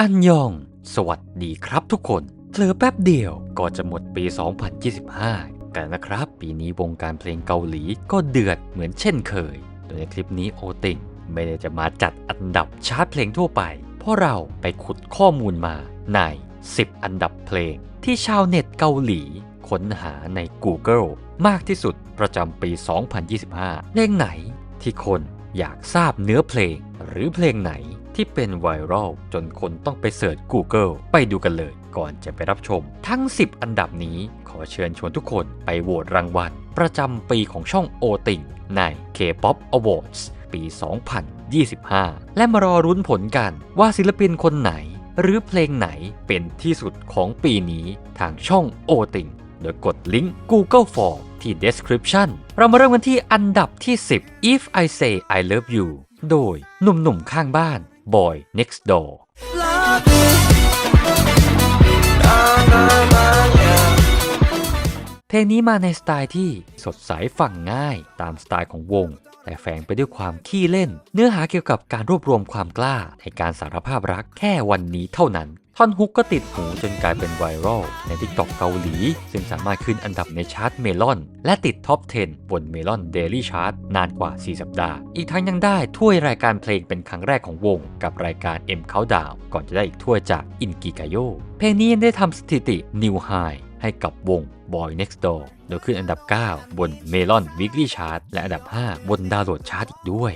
อันยอง สวัสดีครับทุกคนเผลอแป๊บเดียวก็จะหมดปี 2025 กันนะครับ ปีนี้วงการเพลงเกาหลีก็เดือดเหมือนเช่นเคย โดยในคลิปนี้โอติงไม่ได้จะมาจัดอันดับชาร์ตเพลงทั่วไป เพราะเราไปขุดข้อมูลมาใน 10 อันดับเพลง ที่ชาวเน็ตเกาหลีค้นหาใน Google มากที่สุดประจำปี 2025 เพลงไหนที่คนอยากทราบเนื้อเพลง หรือเพลงไหน ที่เป็นไวรัลจนคนต้องไปเสิร์ช Google ไปดูกันเลย ก่อนจะไปรับชม ทั้ง 10 อันดับนี้ขอเชิญชวนทุกคนไปโหวตรางวัล ประจำปีของช่องโอติงใน K-POP Awards ปี 2025 และมารอรุ้นผลกันว่าศิลปินคนไหน หรือเพลงไหนเป็นที่สุดของปีนี้ทางช่องโอติงโดยกดลิงก์ Google Form ที่ description เรามาเริ่มกันที่อันดับที่ 10 If I Say I Love You โดยหนุ่มๆข้างบ้าน Boy Next Door เพลงนี้มาในสไตล์ที่สดใสฟังง่ายตามสไตล์ของวง แต่แฝงไปด้วยความขี้เล่น เนื้อหาเกี่ยวกับการรวบรวมความกล้าในการสารภาพรักแค่วันนี้เท่านั้น ท่อนฮุกก็ติดหูจนกลายเป็นไวรัลใน t ิ k t o k เกาหลี ซึ่งสามารถขึ้นอันดับในชาร์ตเมลอน และติดท็อป 10 บนเมลอนเดลี่ชาร์ตนานกว่า 4 สัปดาห์ อีกทั้งยังได้ถ้วยรายการเพลงเป็นครั้งแรกของวง กับรายการ M Countdown ก่อนจะได้อีกถ้วยจากอินกิกาโยเพลงนี้ยังได้ทำสถิติ New High ให้กับวง Boy Next Door โดยขึ้นอันดับ 9 บน Melon Weekly Chart และอันดับ 5 บนดาวโหลดชาร์ตอีกด้วย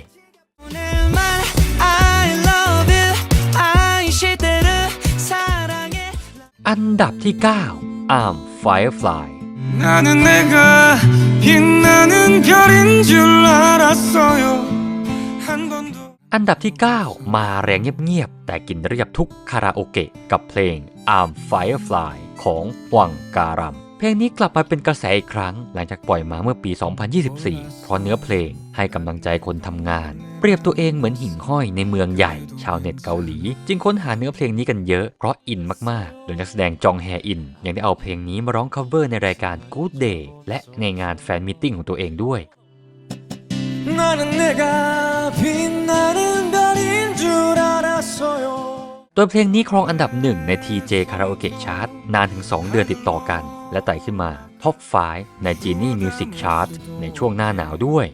อันดับที่ 9 Arm Firefly 나는 내가 빛나는 별인 줄 알았어요 한 번도 อันดับที่ 9 มาแรงเงียบๆ แต่กินเรียบทุกคาราโอเกะกับเพลง Arm Firefly ของหวังการัม เพลงนี้กลับมาเป็นกระแสอีกครั้ง หลังจากปล่อยมาเมื่อปี 2024 เพราะเนื้อเพลงให้กำลังใจคนทำงาน เปรียบตัวเองเหมือนหิ่งห้อยในเมืองใหญ่ ชาวเน็ตเกาหลี จึงค้นหาเนื้อเพลงนี้กันเยอะ เพราะอินมาก ๆ โดยนักแสดงจองแฮอิน ยังได้เอาเพลงนี้มาร้อง cover ในรายการ Good Day และในงานแฟนมิทติ้งของตัวเองด้วย โดยเพลงนี้ครองอันดับหนึ่งใน TJ Karaoke Chart นานถึง 2 เดือนติดต่อกัน และไต่ขึ้นมา ท็อป 5 ใน Genie Music Chart ในช่วงหน้าหนาวด้วย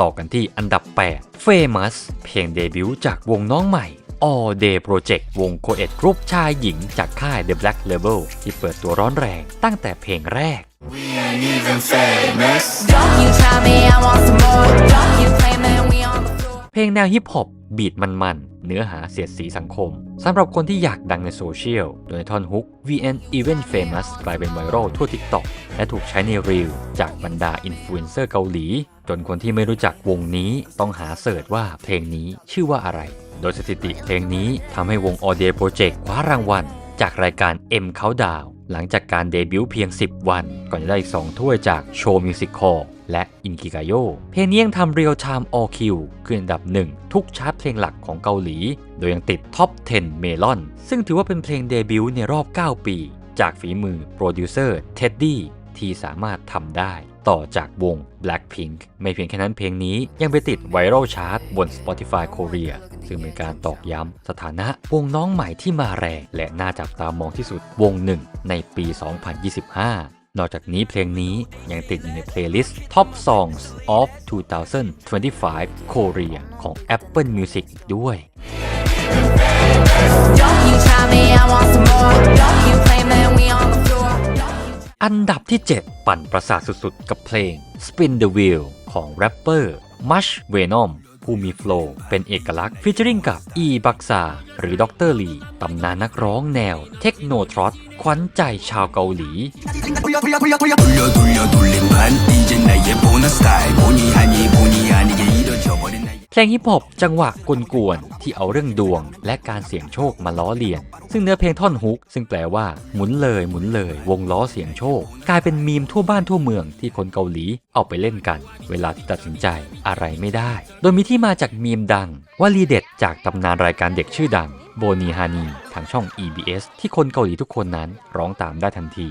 ต่อกันที่อันดับ 8 Famous เพลงเดบิวต์จากวงน้องใหม่ All Day Project วงโคเอ็ดกรุ๊ปชายหญิงจากค่าย The Black Label ที่เปิดตัวร้อนแรงตั้งแต่เพลงแรก We ain't even famous. Don't you tell me I want some more. Don't you claim that we on the floor. เพลงแนวฮิปฮอป บีทมันๆ เนื้อหาเสียดสีสังคมสำหรับคนที่อยากดังในโซเชียล โดยท่อนฮุก VN Event Famous กลายเป็นไวรัลทั่ว TikTok และถูกใช้ในรีลจากบรรดาอินฟลูเอนเซอร์เกาหลี จนคนที่ไม่รู้จักวงนี้ต้องหาเสิร์ชว่าเพลงนี้ชื่อว่าอะไร โดยสถิติเพลงนี้ทำให้วง All Day Project คว้ารางวัล จากรายการ M Countdown หลังจากการเดบิวต์เพียง 10 วัน ก่อนจะได้อีก 2 ถ้วยจาก Show Music Hall และอินกิกาโยเพลงนี้ยังทำ Real Time All Q ขึ้นอันดับหนึ่งทุกชาร์ตเพลงหลักของเกาหลี โดยยังติดท็อป 10 เมลอน ซึ่งถือว่าเป็นเพลงเดบิวต์ในรอบ 9 ปี จากฝีมือโปรดิวเซอร์เท็ดดี้ที่สามารถทำได้ต่อจากวง Blackpink ไม่เพียงแค่นั้นเพลงนี้ยังไปติดไวรัลชาร์ตบน Spotify Korea ซึ่งเป็นการตอกย้ำสถานะวงน้องใหม่ที่มาแรง และน่าจับตามองที่สุดวงหนึ่งในปี 2025 นอกจากนี้เพลงนี้ยังติดอยู่ในเพลย์ลิสต์ Top Songs of 2025 Korea ของ Apple Music ด้วย อันดับที่ 7 ปั่นประสาทสุดๆ กับเพลง Spin the Wheel ของแรปเปอร์ Mush Venom ผู้มีโฟลว์เป็นเอกลักษณ์ฟิชเชอริงกับ E บักซาหรือดรลีตำนานนักร้องแนวเทคโนทรอตขวัญใจชาวเกาหลี 돌려 돌려 돌려 돌려 돌려 돌려 돌림판 이제 나의 보너스 타임 본의 아니 본의 아니게 이뤄져 버린 나의 เพลงฮิปฮอปจังหวะกวนๆที่เอาเรื่องดวง และการเสี่ยงโชคมาล้อเลียน ซึ่งเนื้อเพลงท่อนฮุก ซึ่งแปลว่าหมุนเลยหมุนเลย วงล้อเสี่ยงโชค กลายเป็นมีมทั่วบ้านทั่วเมืองที่คนเกาหลีเอาไปเล่นกัน เวลาที่ตัดสินใจอะไรไม่ได้ โดยมีที่มาจากมีมดังว่าลีเด็ดจากตำนานรายการเด็กชื่อดังโบนีฮานีทางช่อง EBS ที่คนเกาหลีทุกคนนั้นร้องตามได้ทันที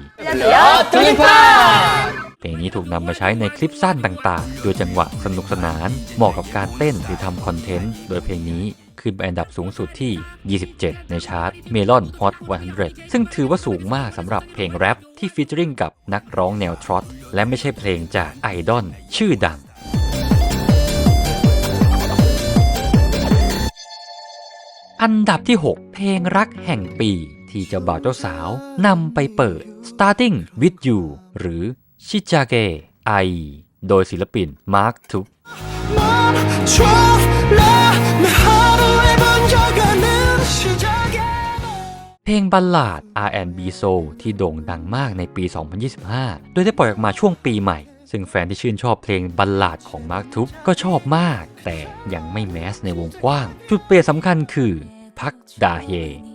เพลงนี้ถูกนำมาใช้ในคลิปสั้นต่างๆ โดยจังหวะสนุกสนาน เหมาะกับการเต้นหรือทำคอนเทนต์ โดยเพลงนี้ขึ้นไปอันดับสูงสุดที่ 27 ในชาร์ต Melon Hot 100 ซึ่งถือว่าสูงมากสำหรับเพลงแรปที่ฟีเจอริงกับนักร้องแนวทรอตและไม่ใช่เพลงจากไอดอลชื่อดังอันดับที่ 6 เพลงรักแห่งปีที่เจ้าบ่าวเจ้าสาวนำไปเปิด Starting with You หรือ ชิจาเกะไอ โดยศิลปิน มาร์คทุกเพลงบัลลาด R&B Soul ที่โด่งดังมากในปี 2025 โดยได้ปล่อยออกมาช่วงปีใหม่ ซึ่งแฟนที่ชื่นชอบเพลงบัลลาดของมาร์คทุกก็ชอบมาก แต่ยังไม่แมสในวงกว้าง จุดเปลี่ยนสำคัญคือ พักดาเฮ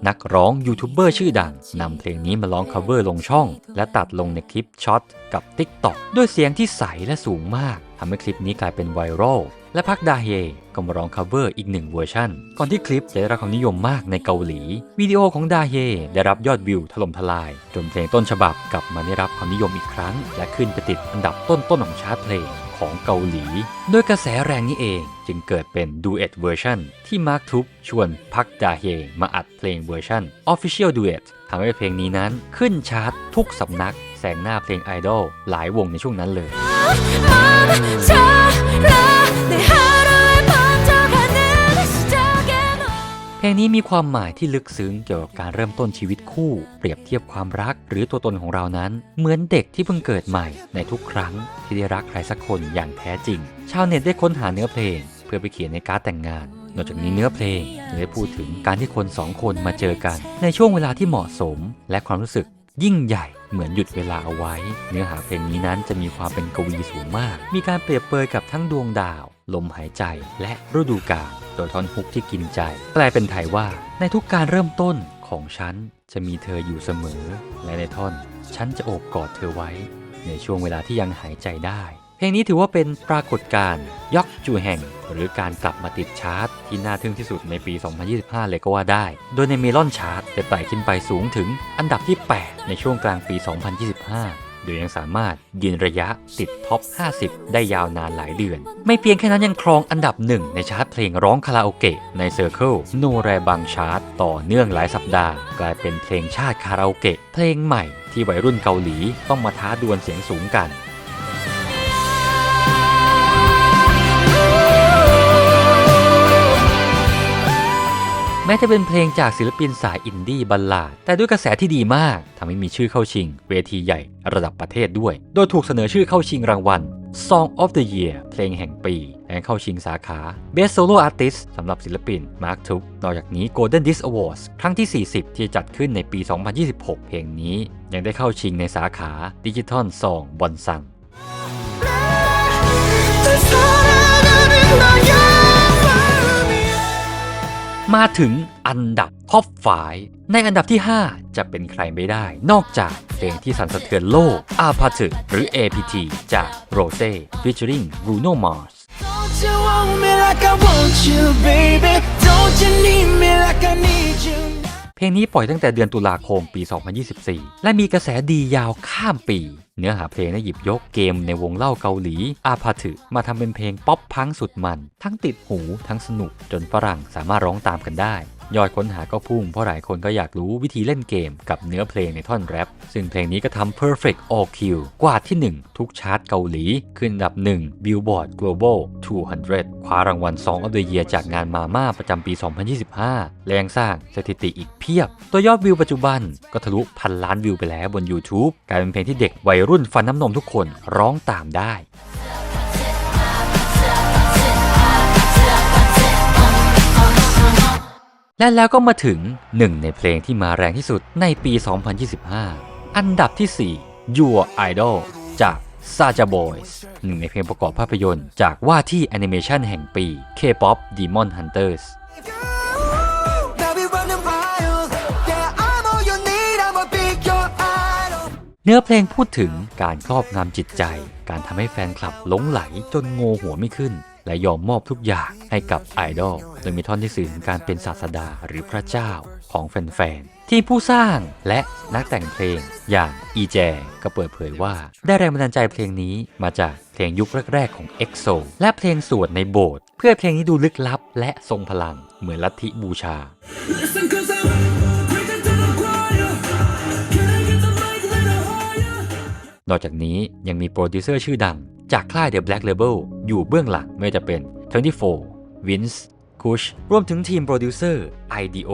นักร้องยูทูบเบอร์ชื่อดังนำเพลงนี้มาร้อง cover ลงช่อง และตัดลงในคลิปช็อตกับ TikTok ด้วยเสียงที่ใสและสูงมากทำให้คลิปนี้กลายเป็นไวรัลและพักดาเฮก็มาร้อง cover อีกหนึ่งเวอร์ชันก่อนที่คลิปจะได้รับความนิยมมากในเกาหลี วิดีโอของดาเฮได้รับยอดวิวถล่มทลาย จนเพลงต้นฉบับกลับมาได้รับความนิยมอีกครั้ง และขึ้นไปติดอันดับต้นๆของชาร์ตเพลง ของเกาหลี ด้วยกระแสแรงนี้เองจึงเกิดเป็นดูเอทเวอร์ชันที่มาร์คทุบชวนพักดาเฮมาอัดเพลงเวอร์ชัน Official Duet ทำให้เพลงนี้นั้นขึ้นชาร์ตทุกสำนักแสงหน้าเพลงไอดอลหลายวงในช่วงนั้นเลย งนี้มีความหมายที่ลึกซึ้งเกี่ยวกับการเริ่มต้นชีวิตคู่ เปรียบเทียบความรักหรือตัวตนของเรานั้น เหมือนเด็กที่เพิ่งเกิดใหม่ในทุกครั้งที่ได้รักใครสักคนอย่างแท้จริง ชาวเน็ตได้ค้นหาเนื้อเพลง เพื่อไปเขียนในการ์ดแต่งงาน นอกจากนี้เนื้อเพลงยังได้พูดถึงการที่คนสองคนมาเจอกัน ในช่วงเวลาที่เหมาะสม และความรู้สึกยิ่งใหญ่เหมือนหยุดเวลาเอาไว้ เนื้อหาเพลงนี้นั้นจะมีความเป็นกวีสูงมาก มีการเปรียบเปรยกับทั้งดวงดาว ลมหายใจและฤดูกาลโดยท่อนฮุกที่กินใจ แปลเป็นไทยว่า ในทุกการเริ่มต้นของฉันจะมีเธออยู่เสมอ และในท่อน ฉันจะโอบกอดเธอไว้ ในช่วงเวลาที่ยังหายใจได้ เพลงนี้ถือว่าเป็นปรากฏการณ์ยอกจูแห่ง หรือการกลับมาติดชาร์ตที่น่าทึ่งที่สุดในปี 2025 เลยก็ว่าได้ โดยในเมลอนชาร์ตได้ไต่ขึ้นไปสูงถึงอันดับที่ 8 ในช่วงกลางปี 2025 โดยยังสามารถยืนระยะติดท็อป 50 ได้ยาวนานหลายเดือน ไม่เพียงแค่นั้นยังครองอันดับหนึ่งในชาร์ตเพลงร้องคาราโอเกะในเซอร์เคิลโนแรบังชาร์ตต่อเนื่องหลายสัปดาห์ กลายเป็นเพลงชาติคาราโอเกะเพลงใหม่ที่วัยรุ่นเกาหลีต้องมาท้าดวลเสียงสูงกัน ม้จะเป็นเพลงจากศิลปินสายอินดี้บัลลาด แต่ด้วยกระแสที่ดีมากทำให้มีชื่อเข้าชิง เวทีใหญ่ระดับประเทศด้วย โดยถูกเสนอชื่อเข้าชิงรางวัล Song of the Year เพลงแห่งปี และเข้าชิงสาขา Best Solo Artist สำหรับศิลปิน Mark t u b นอกจากนี้ Golden Disc Awards ครั้งที่ 40 ที่จัดขึ้นในปี 2026 เพลงนี้ยังได้เข้าชิงในสาขา Digital Song บอนซัง มาถึงอันดับท็อปฝาย ในอันดับที่ 5 จะเป็นใครไม่ได้ นอกจากเพลงที่สั่นสะเทือนโลกอาพาถึกหรือ APT จากโรเซ่ฟิชเชอริงรูโนมาร์ส Thank you? ลงนี้ปล่อยตั้งแต่เดือนตุลาคมปี 2024 และมีกระแสดียาวข้ามปี เนื้อหาเพลงได้หยิบยกเกมในวงเล่าเกาหลีอาพาถึมาทำเป็นเพลงป๊อปพังสุดมัน ทั้งติดหูทั้งสนุกจนฝรั่งสามารถร้องตามกันได้ ยอดค้นหาก็พุ่งเพราะหลายคนก็อยากรู้วิธีเล่นเกมกับเนื้อเพลงในท่อนแรปซึ่งเพลงนี้ก็ทำ perfect all kill กวาดที่ 1 ทุกชาร์ตเกาหลี ขึ้นอันดับ 1 Billboard Global 200 คว้ารางวัล Song of the Year จากงานมาม่าประจำปี 2025และยังสร้างสถิติอีกเพียบ ตัวยอดวิวปัจจุบันก็ทะลุพันล้านวิวไปแล้วบน YouTube กลายเป็นเพลงที่เด็กวัยรุ่นฟันน้ำนมทุกคนร้องตามได้ และแล้วก็มาถึงหนึ่งในเพลงที่มาแรงที่สุดในปี 2025 อันดับที่ 4 Your Idol จาก Saja Boys หนึ่งในเพลงประกอบภาพยนตร์ จากว่าที่แอนิเมชันแห่งปี K-pop Demon Hunters เนื้อเพลงพูดถึงการครอบงำจิตใจ การทำให้แฟนคลับหลงไหลจนโงหัวไม่ขึ้น และยอมมอบทุกอย่างให้กับไอดอลโดยมีท่อนที่สื่อถึงการเป็นศาสดาหรือพระเจ้าของแฟนๆ ที่ผู้สร้างและนักแต่งเพลงอย่างอีแจก็เปิดเผยว่าได้แรงบันดาลใจเพลงนี้มาจากเพลงยุคแรก ๆ ของ EXO และเพลงสวดในโบสถ์เพื่อเพลงนี้ดูลึกลับ และทรงพลังเหมือนลัทธิบูชานอกจากนี้ยังมีโปรดิวเซอร์ชื่อดัง จากค่าย The Black Label อยู่เบื้องหลังไม่ว่าจะเป็น 24 Vince Kush รวมถึงทีมโปรดิวเซอร์ IDO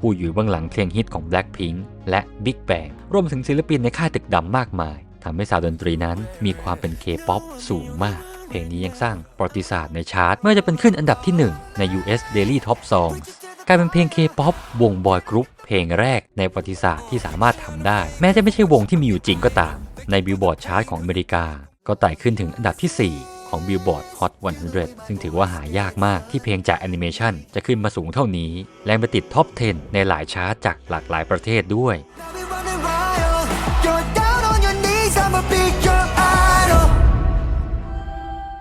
ผู้อยู่เบื้องหลังเพลงฮิตของ Blackpink และ Big Bang รวมถึงศิลปินในค่ายตึกดำมากมายทำให้ซาวดนตรีนั้นมีความเป็น K-POP สูงมาก เพลงนี้ยังสร้างประวัติศาสตร์ในชาร์ตไม่ว่าจะเป็นขึ้นอันดับที่ 1 ใน US Daily Top Songs กลายเป็นเพลง K-POP วงบอยกรุ๊ปเพลงแรกในประวัติศาสตร์ที่สามารถทำได้ แม้จะไม่ใช่วงที่มีอยู่จริงก็ตาม ในบิลบอร์ดชาร์ตของอเมริกา ก็ไต่ขึ้นถึงอันดับที่ 4 ของบิลบอร์ด Hot 100 ซึ่งถือว่าหายากมากที่เพลงจากแอนิเมชันจะขึ้นมาสูงเท่านี้ และไปติดท็อป 10 ในหลายชาร์ตจากหลากหลายประเทศด้วย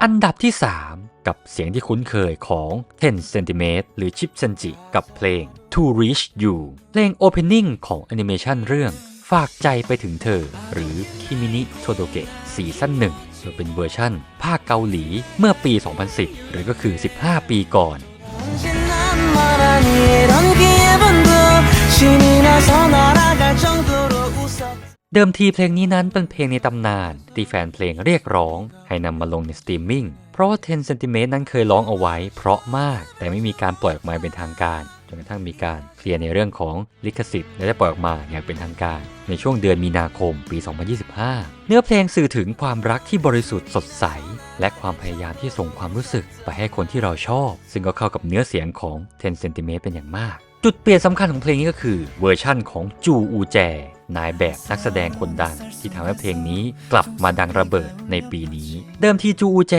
อันดับที่ 3 กับเสียงที่คุ้นเคยของ 10 cm หรือ Chip Senji กับเพลง To Reach You เพลง Opening ของแอนิเมชันเรื่องฝากใจไปถึงเธอ หรือ Kimini Todoke ซีซั่น1โดยเป็นเวอร์ชั่น ภาคเกาหลีเมื่อปี 2010 หรือก็คือ 15 ปีก่อน เดิมทีเพลงนี้นั้นเป็นเพลงในตำนาน ที่แฟนเพลงเรียกร้อง ให้นำมาลงในสตรีมมิ่ง เพราะว่า10 cm นั้นเคยร้องเอาไว้เพราะมาก แต่ไม่มีการปล่อยออกมาเป็นทางการ จนกระทั่งมีการเคลียร์ในเรื่องของลิขสิทธิ์และได้ปล่อยออกมาอย่างเป็นทางการ ในช่วงเดือนมีนาคมปี 2025 เนื้อเพลงสื่อถึงความรักที่บริสุทธิ์สดใส และความพยายามที่ส่งความรู้สึกไปให้คนที่เราชอบ ซึ่งก็เข้ากับเนื้อเสียงของ 10 cm เป็นอย่างมาก จุดเปลี่ยนสำคัญของเพลงนี้ก็คือเวอร์ชั่นของจูอูแจ นายแบบนักแสดงคนดัง ที่ทำให้เพลงนี้กลับมาดังระเบิดในปีนี้ เดิมทีจูอูแจ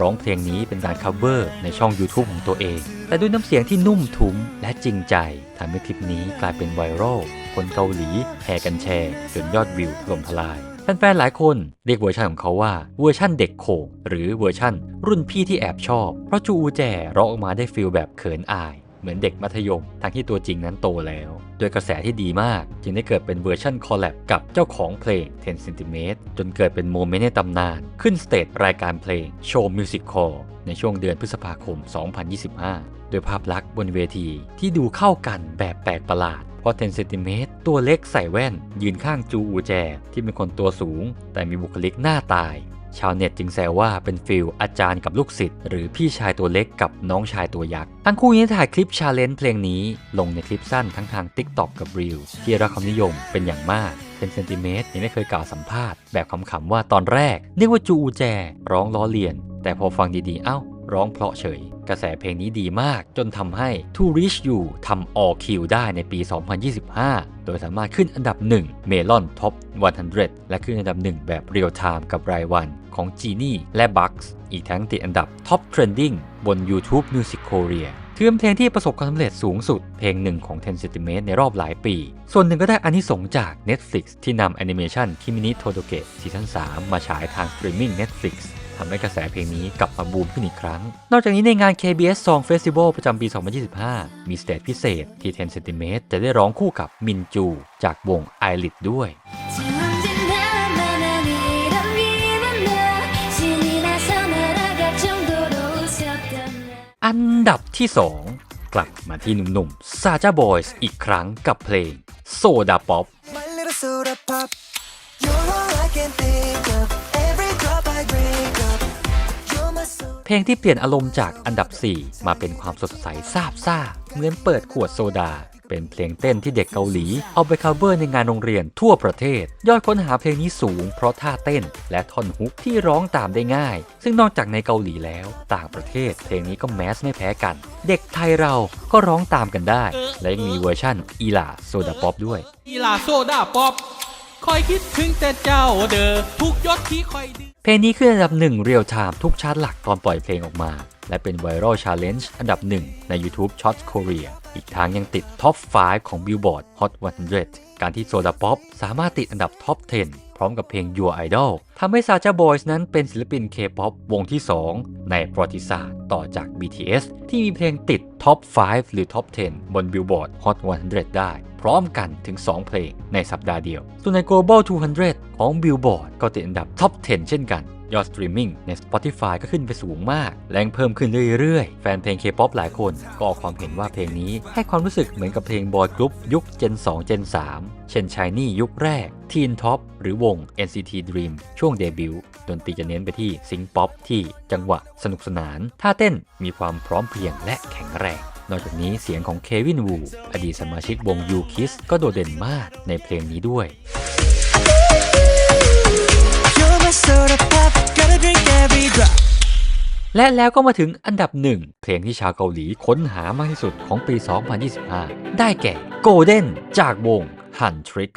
ร้องเพลงนี้เป็นการ cover ในช่อง YouTube ของตัวเอง แต่ด้วยน้ำเสียงที่นุ่มทุ้มและจริงใจทำให้คลิปนี้กลายเป็นไวรัลคนเกาหลีแห่กันแชร์จนยอดวิวถล่มทลายแฟนๆ หลายคนเรียกเวอร์ชันของเขาว่าเวอร์ชันเด็กโขงหรือเวอร์ชันรุ่นพี่ที่แอบชอบ เพราะจูอูแจร้องออกมาได้ฟีลแบบเขินอาย เหมือนเด็กมัธยม ทั้งที่ตัวจริงนั้นโตแล้วด้วยกระแสที่ดีมาก จึงได้เกิดเป็นเวอร์ชันคอลแลบกับเจ้าของเพลง 10 cm จนเกิดเป็นโมเมนต์ในตำนาน ขึ้นสเตจรายการเพลงโชว์มิวสิคคอลในช่วงเดือนพฤษภาคม 2025 โดยภาพลักษณ์บนเวทีที่ดูเข้ากันแบบแปลกประหลาดเพราะ10เซนติเมตรตัวเล็กใส่แว่น ยืนข้างจูอูแจ ที่เป็นคนตัวสูง แต่มีบุคลิกหน้าตาย ชาวเน็ตจึงแซวว่าเป็นฟิลอาจารย์กับลูกศิษย์หรือพี่ชายตัวเล็กกับน้องชายตัวยักษ์ทั้งคู่ยังถ่ายคลิปชาเลนจ์เพลงนี้ลงในคลิปสั้นทั้งทาง Tik t o อกกับ Reel ที่รับความนิยมเป็นอย่างมากเป็นเซนติเมตรยังได้เคยกล่าวสัมภาษณ์แบบขำๆว่าตอนแรกนึกว่าจูอูแจ ร้องล้อเลียน แต่พอฟังดีๆ เอ้า ร้องเพราะเฉย กระแสเพลงนี้ดีมากจนทำให้ To Reach You ทำ All Kill ได้ในปี 2025 โดยสามารถขึ้นอันดับ 1 Melon Top 100 และขึ้นอันดับ 1 แบบ Real Time กับรายวันของ Genie และ Bugs อีกทั้งติดอันดับ Top Trending บน YouTube Music Korea ถือเป็นเพลงที่ประสบความสำเร็จสูงสุดเพลงหนึ่งของ 10 cm ในรอบหลายปี ส่วนหนึ่งก็ได้อานิสงส์จาก Netflix ที่นำแอนิเมชัน Kimini Todoke ซีซั่น3มาฉายทางสตรีมมิ่ง Netflix ทำให้กระแสเพลงนี้กลับมาบูมขึ้นอีกครั้ง นอกจากนี้ในงาน KBS Song Festival ประจำปี 2025 มีสเตจพิเศษที่ 10 cm จะได้ร้องคู่กับมินจู จากวงไอริดด้วยอันดับที่ 2 กลับมาที่หนุ่มๆซาจาบอยส์อีกครั้งกับเพลงโซดาป๊อป เพลงที่เปลี่ยนอารมณ์จากอันดับ 4 มาเป็นความสดใสซาบซ่า เหมือนเปิดขวดโซดา เป็นเพลงเต้นที่เด็กเกาหลี เอาไป cover ในงานโรงเรียนทั่วประเทศ ยอดค้นหาเพลงนี้สูงเพราะท่าเต้น และท่อนฮุกที่ร้องตามได้ง่าย ซึ่งนอกจากในเกาหลีแล้ว ต่างประเทศ เพลงนี้ก็แมสไม่แพ้กัน เด็กไทยเราก็ร้องตามกันได้ และยังมีเวอร์ชั่นอีลาโซดาป๊อปด้วยอีลาโซดาป๊อป คอยคิดถึงแต่เจ้าเด้อทุกยศที่คอยดื้อเพลงนี้ขึ้นอันดับหนึ่งเรียลไทม์ทุกชาร์ตหลักตอนปล่อยเพลงออกมา และเป็นไวรัลชาเลนจ์อันดับหนึ่งใน YouTube Shots Korea อีกทางยังติดท็อป 5 ของ Billboard Hot 100 การที่โซดาป๊อปสามารถติดอันดับท็อป 10 พร้อมกับเพลง Your Idol ทำให้ Sacha Boys นั้นเป็นศิลปิน K-POP วงที่ 2 ในประวัติศาสตร์ต่อจาก BTS ที่มีเพลงติดท็อป 5 หรือท็อป 10 บน Billboard Hot 100 ได้ พร้อมกันถึง 2 เพลงในสัปดาห์เดียว ส่วนใน Global 200 ของ Billboard ก็ติดอันดับท็อป 10 เช่นกัน ยอดสตรีมมิ่งใน Spotify ก็ขึ้นไปสูงมาก แรงเพิ่มขึ้นเรื่อยๆ แฟนเพลง K-POP หลายคนก็ออกความเห็นว่าเพลงนี้ ให้ความรู้สึกเหมือนกับเพลงบอยกรุ๊ปยุค Gen 2 Gen 3 เช่น Shiny ยุคแรก Teen Top หรือวง NCT Dream ช่วงเดบิวต์ดนตรีจะเน้นไปที่ซิงป๊อปที่จังหวะสนุกสนาน ท่าเต้นมีความพร้อมเพรียงและแข็งแรง นอกจากนี้เสียงของเควินวูอดีตสมาชิกวง U Kiss ก็โดดเด่นมากในเพลงนี้ด้วย You're my soda pop, gotta drink every drop. และแล้วก็มาถึงอันดับหนึ่งเพลงที่ชาวเกาหลีค้นหามากที่สุดของปี 2025 ได้แก่ Golden จากวง Huntrix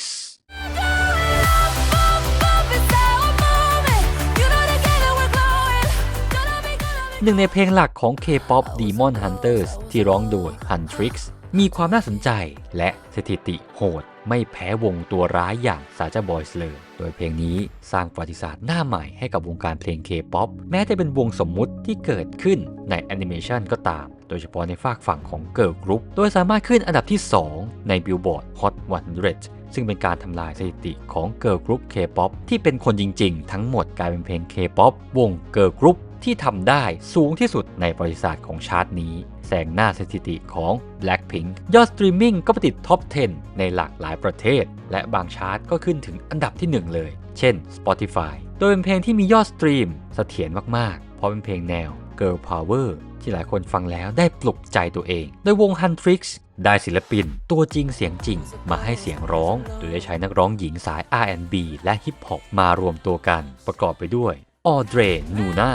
หนึ่งในเพลงหลักของ K-POP Demon Hunters ที่ร้องโดย Huntrix มีความน่าสนใจและสถิติโหด ไม่แพ้วงตัวร้ายอย่าง Sacha Boys เลย โดยเพลงนี้สร้างประวัติศาสตร์หน้าใหม่ให้กับวงการเพลง K-POP แม้จะเป็นวงสมมุติที่เกิดขึ้นในแอนิเมชันก็ตาม โดยเฉพาะในฝากฝั่งของ Girl Group โดยสามารถขึ้นอันดับที่ 2 ใน Billboard Hot 100ซึ่งเป็นการทำลายสถิติของ Girl Group K-POP ที่เป็นคนจริง ๆ ทั้งหมดกลายเป็นเพลง K-POP วง Girl Group ที่ทำได้สูงที่สุดในประวัติศาสตร์ของชาร์ตนี้แซงหน้าสถิติของ Blackpink ยอดสตรีมมิ่งก็ไปติดท็อป 10 ในหลากหลายประเทศ และบางชาร์ตก็ขึ้นถึงอันดับที่ 1 เลย เช่น Spotify โดยเป็นเพลงที่มียอดสตรีมเสถียรมากๆ เพราะเป็นเพลงแนว Girl Power ที่หลายคนฟังแล้วได้ปลุกใจตัวเอง โดยวง Huntrix ได้ศิลปิน ตัวจริงเสียงจริง มาให้เสียงร้อง โดยได้ใช้นักร้องหญิงสาย R&B และฮิปฮอปมารวมตัวกันประกอบไปด้วยออเดรนูนา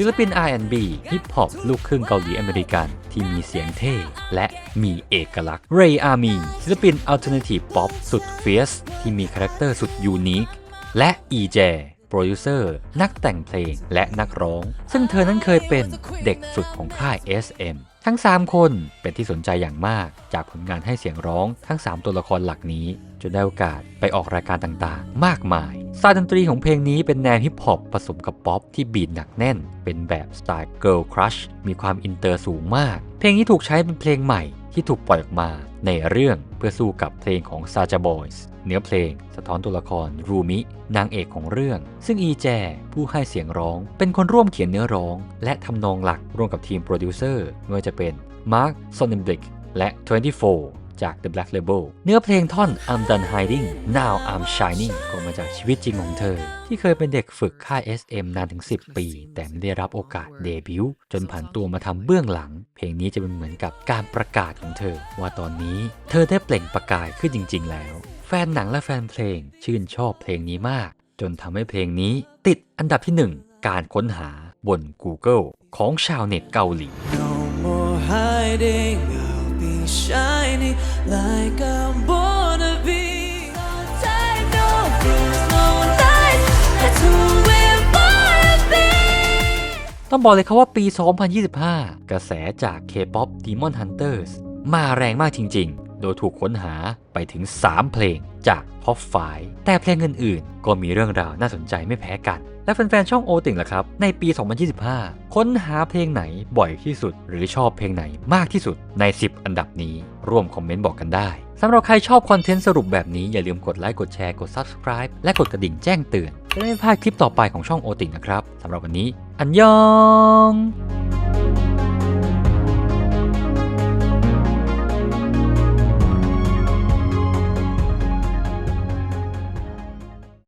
ศิลปิน R&B ฮิปฮอปลูกครึ่งเกาหลีอเมริกัน ที่มีเสียงเท่ และมีเอกลักษณ์ เรย์อาร์มีศิลปินอัลเทอร์เนทีฟป๊อปสุดเฟียส ที่มีคาแรคเตอร์สุดยูนิค และอีเจโปรดิวเซอร์ นักแต่งเพลงและนักร้อง ซึ่งเธอนั้นเคยเป็นเด็กฝึกของค่าย SM ทั้ง 3 คนเป็นที่สนใจอย่างมาก จากผลงานให้เสียงร้องทั้ง 3 ตัวละครหลักนี้ จนได้โอกาสไปออกรายการต่างๆ มากมายสไตล์ดนตรีของเพลงนี้เป็นแนวฮิปฮอปผสมกับป๊อปที่บีทหนักแน่น เป็นแบบสไตล์ Girl Crush มีความอินเตอร์สูงมาก เพลงนี้ถูกใช้เป็นเพลงใหม่ที่ถูกปล่อยออกมาในเรื่องเพื่อสู้กับเพลงของ Saja Boys เนื้อเพลงสะท้อนตัวละครรูมิ นางเอกของเรื่อง ซึ่งอีแจ ผู้ให้เสียงร้อง เป็นคนร่วมเขียนเนื้อร้อง และทำนองหลักร่วมกับทีมโปรดิวเซอร์ไม่ว่าจะเป็น Mark Sonnenblick และ 24 จาก The Black Label เนื้อเพลงท่อน I'm done hiding now I'm shining ก็มาจากชีวิตจริงของเธอ ที่เคยเป็นเด็กฝึกค่าย SM นานถึง 10 ปี แต่ไม่ได้รับโอกาสเดบิวต์จนผ่านตัวมาทำเบื้องหลัง เพลงนี้จะเป็นเหมือนกับการประกาศของเธอ ว่าตอนนี้เธอได้เปล่งประกายขึ้นจริง ๆ แล้ว แฟนหนังและแฟนเพลง ชื่นชอบเพลงนี้มาก จนทำให้เพลงนี้ ติดอันดับที่ 1 การค้นหาบน Google ของชาวเน็ตเกาหลี No more hiding, be shining like I'm born to be. time No fears no lies That's who we're born to be ต้องบอกเลยครับว่าปี 2025 กระแสจาก K-POP Demon Hunters มาแรงมากจริง โดยถูกค้นหาไปถึง 3 เพลงจากท็อป5แต่เพลงอื่นๆ ก็มีเรื่องราวน่าสนใจไม่แพ้กัน และแฟนๆช่องโอติ่งล่ะครับ ในปี 2025 ค้นหาเพลงไหนบ่อยที่สุด หรือชอบเพลงไหนมากที่สุดใน 10 อันดับนี้ ร่วมคอมเมนต์บอกกันได้สำหรับใครชอบคอนเทนต์สรุปแบบนี้ อย่าลืมกดไลค์กดแชร์กด Subscribe และกดกระดิ่งแจ้งเตือนจะได้ไม่พลาดคลิปต่อไปของช่องโอติ่งนะครับสำหรับวันนี้ อันยอง